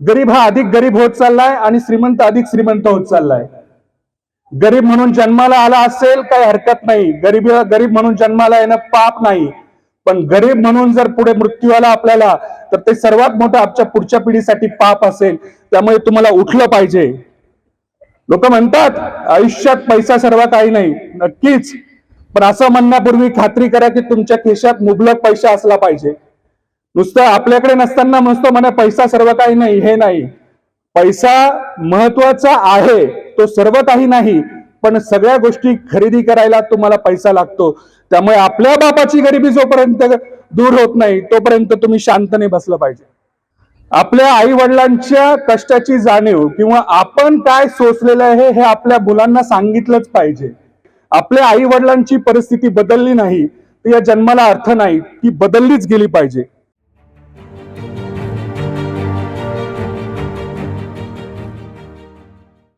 गरीब हा अधिक गरीब होत चाललाय आणि श्रीमंत अधिक श्रीमंत होत चाललाय. गरीब म्हणून जन्माला आला असेल काही हरकत नाही. गरीब गरीब म्हणून जन्माला येणं पाप नाही. पण गरीब म्हणून जर पुढे मृत्यू आला आपल्याला तर ते सर्वात मोठं आमच्या पुढच्या पिढीसाठी पाप असेल. त्यामुळे तुम्हाला उठलं पाहिजे. लोक म्हणतात आयुष्यात पैसा सर्व काही नाही. नक्कीच. पण असं म्हणण्यापूर्वी खात्री करा की तुमच्या खिशात मुबलक पैसा असला पाहिजे. नुसतं आपल्याकडे नसताना म्हणतो म्हणा पैसा सर्व काही नाही हे नाही. पैसा महत्त्वाचा आहे तो सर्व काही नाही पण सगळ्या गोष्टी खरेदी करायला तुम्हाला पैसा लागतो. त्यामुळे आपल्या बापाची गरिबी जोपर्यंत दूर होत नाही तोपर्यंत तुम्ही शांतने बसलं पाहिजे. आपल्या आई वडिलांच्या कष्टाची जाणीव किंवा आपण काय सोचलेलं आहे हे आपल्या मुलांना सांगितलंच पाहिजे. आपल्या आई वडिलांची परिस्थिती बदलली नाही तर या जन्माला अर्थ नाही ती बदललीच गेली पाहिजे.